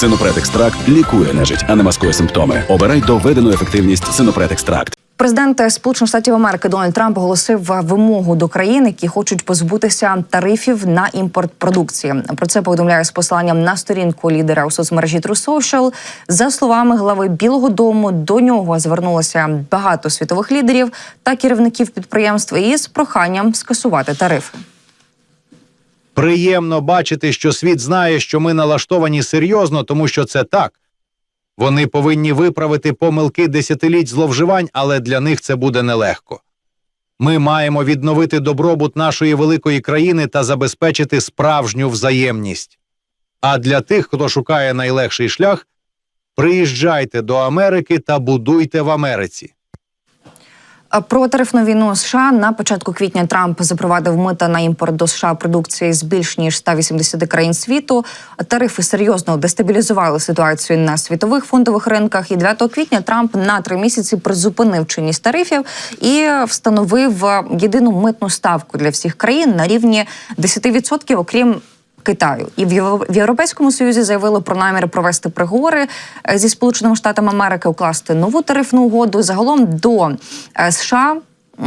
Синопред екстракт лікує нежить, а не маскує симптоми. Обирай доведену ефективність Синопред екстракт. Президент Сполучених Штатів Америки Дональд Трамп оголосив вимогу до країн, які хочуть позбутися тарифів на імпорт продукції. Про це повідомляє з посиланням на сторінку лідера у соцмережі True Social. За словами глави Білого Дому, до нього звернулося багато світових лідерів та керівників підприємств із проханням скасувати тарифи. Приємно бачити, що світ знає, що ми налаштовані серйозно, тому що це так. Вони повинні виправити помилки десятиліть зловживань, але для них це буде нелегко. Ми маємо відновити добробут нашої великої країни та забезпечити справжню взаємність. А для тих, хто шукає найлегший шлях, приїжджайте до Америки та будуйте в Америці. Про тарифну війну США на початку квітня Трамп запровадив мита на імпорт до США продукції з більш ніж 180 країн світу. Тарифи серйозно дестабілізували ситуацію на світових фондових ринках. І 9 квітня Трамп на три місяці призупинив чинність тарифів і встановив єдину митну ставку для всіх країн на рівні 10%, окрім. Китаю і в Євро- Європейському Союзі заявили про намір провести переговори е, зі Сполученими Штатами Америки, укласти нову тарифну угоду. Загалом до е, США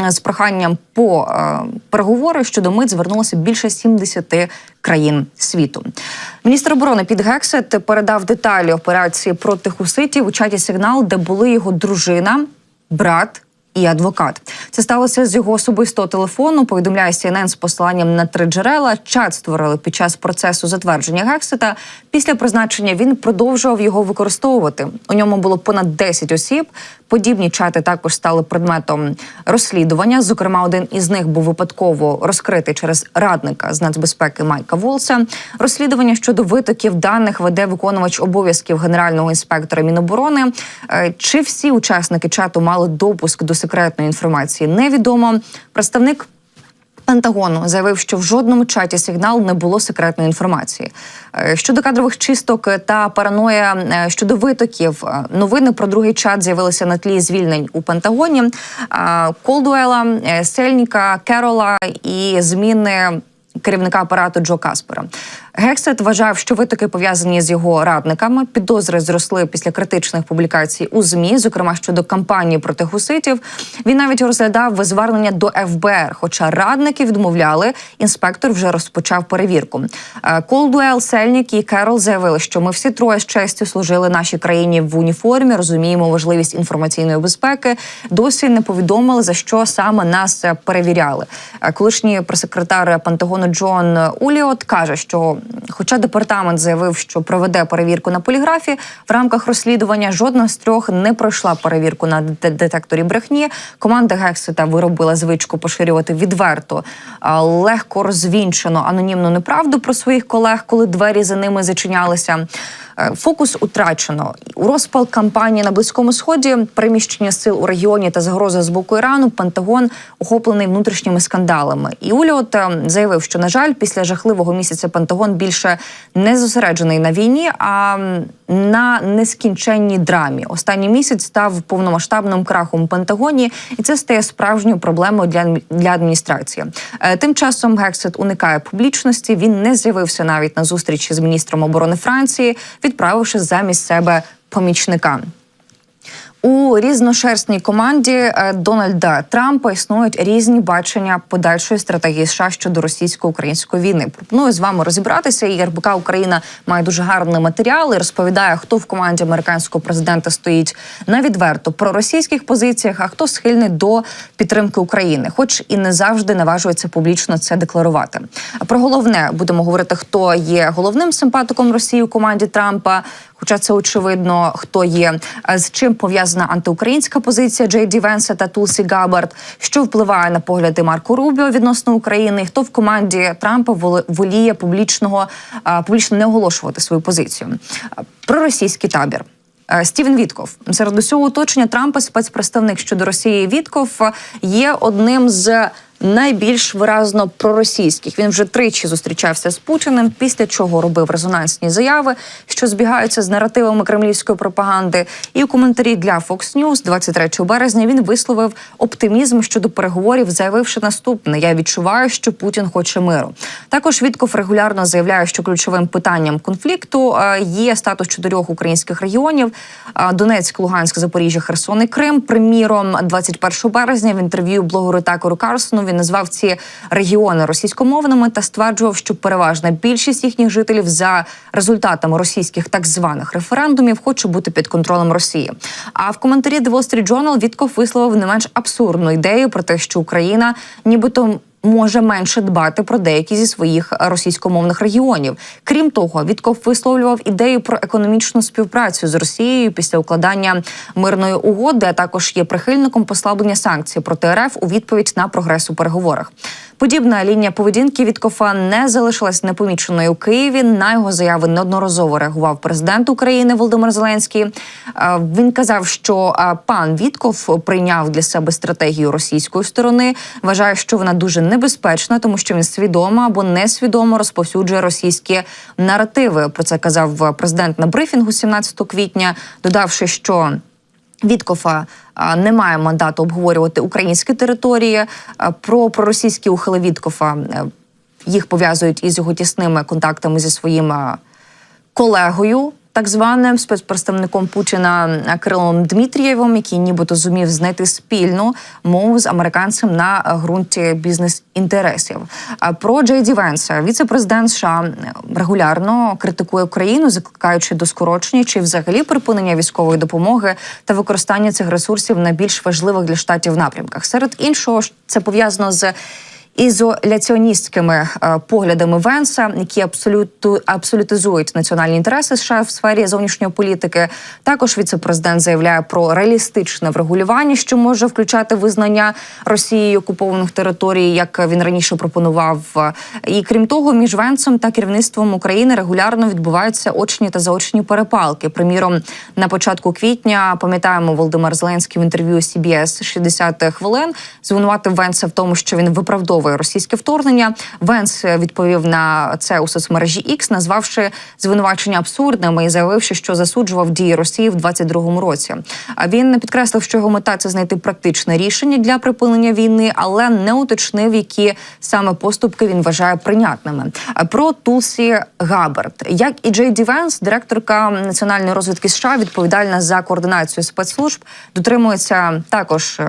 з проханням по е, переговори щодо мит звернулося більше 70 країн світу. Міністр оборони Піт Гексет передав деталі операції проти хуситів у чаті сигнал, де були його дружина, брат і адвокат. Це сталося з його особистого телефону. Повідомляє CNN з посиланням на три джерела. Чат створили під час процесу затвердження Гексета. Після призначення він продовжував його використовувати. У ньому було понад 10 осіб. Подібні чати також стали предметом розслідування. Зокрема, один із них був випадково розкритий через радника з нацбезпеки Майка Волса. Розслідування щодо витоків даних веде виконувач обов'язків генерального інспектора Міноборони. Е, Чи всі учасники чату мали допуск до секретної інформації? Невідомо. Представник Пентагону заявив, що в жодному чаті сигнал не було секретної інформації. Е, Щодо кадрових чисток та параноя е, щодо витоків, е, новини про другий чат з'явилися на тлі звільнень у Пентагоні. Колдуела, Сельніка, Керола і зміни. Керівника апарату Джо Каспера Гексет вважав, що витоки пов'язані з його радниками. Підозри зросли після критичних публікацій у змі, зокрема щодо кампанії проти гуситів. Він навіть розглядав звернення до ФБР. Хоча радники відмовляли, інспектор вже розпочав перевірку. Колдуел, Сельнік і Керол заявили, що ми всі троє з честю служили нашій країні в уніформі, розуміємо важливість інформаційної безпеки. Досі не повідомили за що саме нас е, перевіряли. Е, Колишній прес-секретар Пентагону Джон Уліот каже, що, хоча департамент заявив, що проведе перевірку на поліграфі, в рамках розслідування жодна з трьох не пройшла перевірку на де- детекторі брехні. Команда Гексета виробила звичку поширювати відверто, легко розвінчено анонімну неправду про своїх колег, коли двері за ними зачинялися. Е, Фокус утрачено у розпал кампанії на близькому сході, переміщення сил у регіоні та загроза з боку Ірану. Пентагон охоплений внутрішніми скандалами. І Уліот е, заявив, що на жаль, після жахливого місяця Пентагон більше не зосереджений на війні, а на нескінченній драмі. Останній місяць став повномасштабним крахом Пентагоні, і це стає справжньою проблемою для, для адміністрації. Е, Тим часом Гексет уникає публічності. Він не з'явився навіть на зустрічі з міністром оборони Франції, відправивши замість себе помічника. У різношерстній команді е, Дональда Трампа існують різні бачення подальшої стратегії США щодо російсько-української війни. Пропоную з вами розібратися. І РБК Україна має дуже гарний матеріал і розповідає, хто в команді американського президента стоїть на відверто проросійських позиціях, а хто схильний до підтримки України, хоч і не завжди наважується публічно це декларувати. Про головне будемо говорити, хто є головним симпатиком Росії у команді Трампа. Хоча це очевидно, хто є Е, з чим пов'язана антиукраїнська позиція Джей Ді Венса та Тулсі Габард, що впливає на погляди Марко Рубіо відносно України, хто в команді Трампа воліє публічного публічно не оголошувати свою позицію. А, Про російський табір. Е, Стівен Вітков серед усього оточення Трампа спецпредставник щодо Росії Вітков е, є одним з найбільш виразно проросійських. Він вже тричі зустрічався з Путіним, після чого робив резонансні заяви, що збігаються з наративами кремлівської пропаганди. І у коментарі для Fox News 23 березня він висловив оптимізм щодо переговорів, заявивши наступне: Я відчуваю, що Путін хоче миру. Також Вітков регулярно заявляє, що ключовим питанням конфлікту е, є статус чотирьох українських регіонів: е, Донецьк, Луганськ, Запоріжжя, Херсон і Крим. Приміром, 21 березня в інтерв'ю блогеру Такеру Карсону він назвав ці регіони російськомовними та стверджував, що переважна більшість їхніх жителів за результатами російських так званих референдумів хоче бути під контролем Росії. А в коментарі The Wall Street Journal Вітков висловив не менш абсурдну ідею про те, що Україна нібито. Може менше дбати про деякі зі своїх російськомовних регіонів. Крім того, Вітков висловлював ідею про економічну співпрацю з Росією після укладання мирної угоди, а також є прихильником послаблення санкцій проти РФ у відповідь на прогрес у переговорах. Подібна лінія поведінки Віткофа не залишилась непоміченою у Києві. На його заяви неодноразово реагував президент України Володимир Зеленський. Е, Він казав, що е, пан Вітков прийняв для себе стратегію російської сторони. Вважає, що вона дуже небезпечна, тому що він свідомо або несвідомо розповсюджує російські наративи. Про це казав президент на брифінгу 17 квітня, додавши, що Віткофа не має мандату обговорювати українські території. Про проросійські ухили Віткофа їх пов'язують із його тісними контактами зі своїм колегою, так званим спецпредставником Путіна а, Кирилом Дмитрієвим, який нібито зумів знайти спільну мову з американцем на ґрунті бізнес-інтересів. Про Джей Ді Венса, віце-президент США, регулярно критикує Україну, закликаючи до скорочення чи взагалі припинення військової допомоги та використання цих ресурсів на більш важливих для штатів напрямках. Серед іншого, це пов'язано з ізоляціоністськими е, поглядами Венса, які абсолюту абсолютизують національні інтереси США в сфері зовнішньої політики. Також віце-президент заявляє про реалістичне врегулювання, що може включати визнання Росією окупованих територій, як він раніше пропонував. І крім того, між Венсом та керівництвом України регулярно відбуваються очні та заочні перепалки. Приміром, на початку квітня пам'ятаємо Володимир Зеленський в інтерв'ю CBS 60 хвилин звинуватив Венса в тому, що він виправдовує російське вторгнення. Венс відповів на це у соцмережі X, назвавши звинувачення абсурдними і заявивши, що засуджував дії Росії в 22-му році. А він підкреслив, що його мета це знайти практичне рішення для припинення війни, але не уточнив, які саме поступки він вважає прийнятними. Про Тулсі Габерт, як і Джей Ді Венс, директорка національної розвідки США, відповідальна за координацію спецслужб, дотримується також.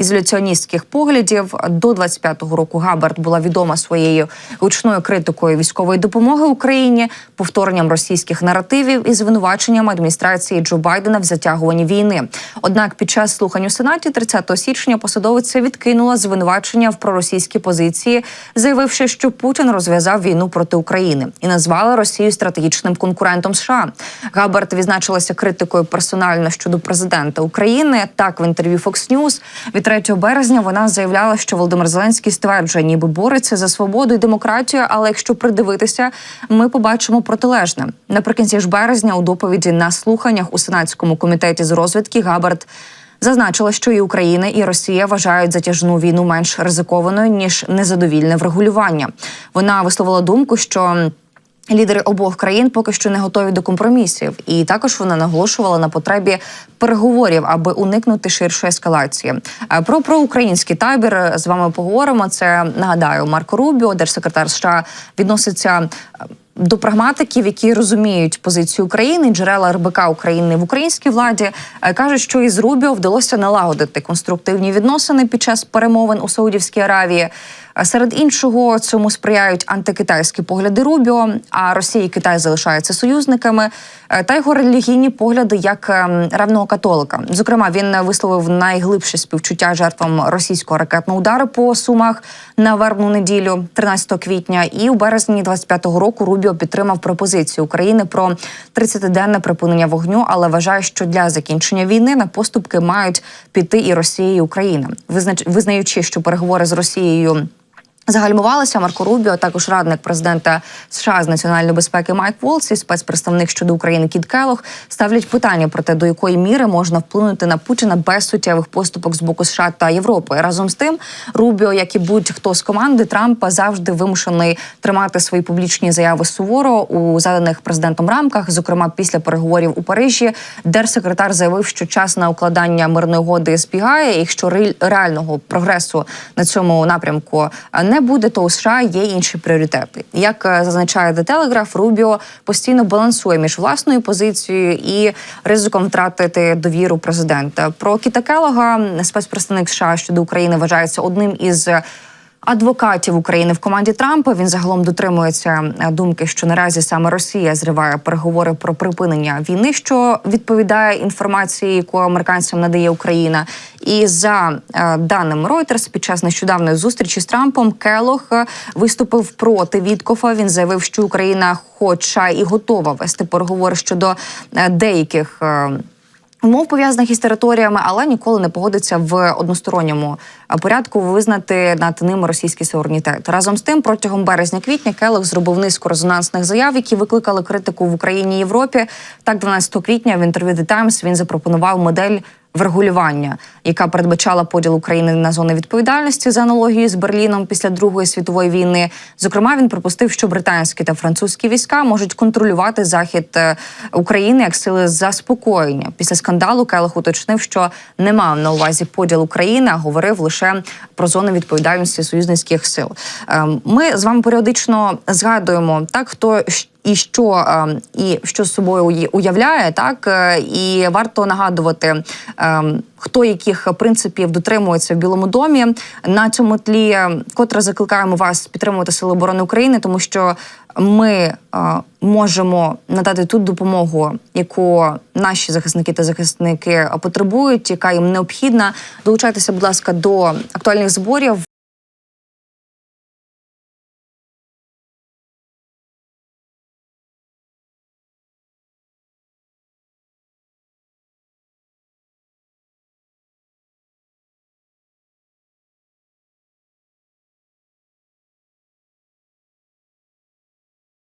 Ізоляціоністських поглядів до 25-го року Габерт була відома своєю гучною критикою військової допомоги Україні, повторенням російських наративів і звинуваченням адміністрації Джо Байдена в затягуванні війни. Однак, під час слухань у сенаті 30 січня посадовиця відкинула звинувачення в проросійській позиції, заявивши, що Путін розв'язав війну проти України і назвала Росію стратегічним конкурентом США. Габерт відзначилася критикою персонально щодо президента України. Так в інтерв'ю Fox News від 3 березня вона заявляла, що Володимир Зеленський стверджує, ніби бореться за свободу і демократію. Але якщо придивитися, ми побачимо протилежне. Наприкінці ж березня, у доповіді на слуханнях у сенатському комітеті з розвідки Габерт. Зазначила, що і Україна, і Росія вважають затяжну війну менш ризикованою ніж незадовільне врегулювання. Вона висловила думку, що Лідери обох країн поки що не готові до компромісів, і також вона наголошувала на потребі переговорів, аби уникнути ширшої ескалації. Е, Про проукраїнський табір з вами поговоримо. Це нагадаю, Марко Рубіо, держсекретар США, відноситься. е, До прагматиків, які розуміють позицію України, джерела РБК України в українській владі е, кажуть, що із Рубіо вдалося налагодити конструктивні відносини під час перемовин у Саудівській Аравії. А Серед іншого цьому сприяють антикитайські погляди Рубіо. А Росія і Китай залишаються союзниками, е, та його релігійні погляди як ем, ревного католика. Зокрема, він висловив найглибше співчуття жертвам російського ракетного удару по сумах на вербну неділю, 13 квітня. І у березні 25-го року Рубіо підтримав пропозицію України про 30-денне припинення вогню, але вважає, що для закінчення війни на поступки мають піти і Росія, і Україна, визнаючи, що переговори з Росією Загальмувалися Марко Рубіо, також радник президента США з національної безпеки Майк Волс і спецпредставник щодо України Кіт Келох ставлять питання про те, до якої міри можна вплинути на Путіна без суттєвих поступок з боку США та Європи. Разом з тим, Рубіо, як і будь-хто з команди Трампа, завжди вимушений тримати свої публічні заяви суворо у заданих президентом рамках. Зокрема, після переговорів у Парижі, держсекретар заявив, що час на укладання мирної угоди збігає. і ре- реального прогресу на цьому напрямку е, буде, то у США є інші пріоритети. Як е, зазначає The Telegraph, Рубіо постійно балансує між власною позицією і ризиком втратити довіру президента. Про Кіта Келога, спецпредставник США щодо України, вважається одним із. Адвокатів України в команді Трампа він загалом дотримується е, думки, що наразі саме Росія зриває переговори про припинення війни, що відповідає інформації, яку американцям надає Україна. І за е, даними Reuters, під час нещодавної зустрічі з Трампом Келох е, виступив проти Віткофа. Він заявив, що Україна, хоча і готова вести переговори щодо деяких. Е, Умов пов'язаних із територіями, але ніколи не погодиться в односторонньому порядку визнати над ними російський суверенітет. Разом з тим, протягом березня-квітня Келех зробив низку резонансних заяв, які викликали критику в Україні і Європі. Так, 12 квітня в інтерв'ю The Times він запропонував модель врегулювання, яка передбачала поділ України на зони відповідальності за аналогією з Берліном після Другої світової війни. Зокрема, він припустив, що британські та французькі війська можуть контролювати захід е, України як сили заспокоєння. Після скандалу Келех уточнив, що не мав на увазі поділ України, а говорив лише про зони відповідальності союзницьких сил. Ем, Ми з вами періодично згадуємо так, хто і що е, і що з собою уявляє, так е, і варто нагадувати, е, хто яких принципів дотримується в Білому домі. На цьому тлі е, котре закликаємо вас підтримувати Сили оборони України, тому що ми е, можемо надати ту допомогу, яку наші захисники та захисники потребують, яка їм необхідна. Долучайтеся, будь ласка, до актуальних зборів.